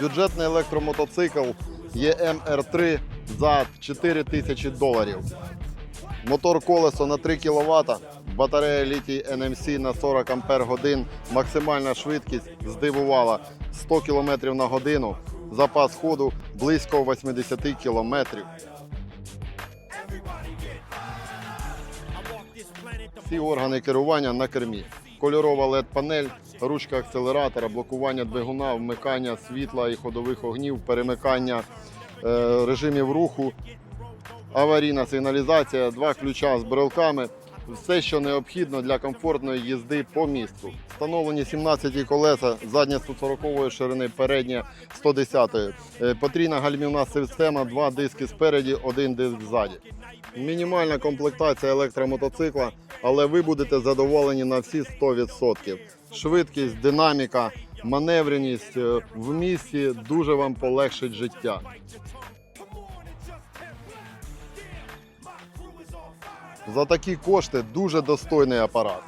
Бюджетний електромотоцикл EMR3 за 4 тисячі доларів. Мотор колесо на 3 кВт, батарея літій NMC на 40 Ампер годин, максимальна швидкість здивувала 100 км на годину, запас ходу близько 80 км. Всі органи керування на кермі. Кольорова LED-панель, ручка акселератора, блокування двигуна, вмикання світла і ходових огнів, перемикання е, режимів руху, аварійна сигналізація, два ключа з брелками. Все, що необхідно для комфортної їзди по місту. Встановлені 17 колеса, задня 140 ширини, передня 110. Е, Потрійна гальмівна система, два диски спереді, один диск ззаді. Мінімальна комплектація електромотоцикла, але ви будете задоволені на всі 100%. Швидкість, динаміка, маневреність е, в місті дуже вам полегшить життя. За такі кошти дуже достойний апарат.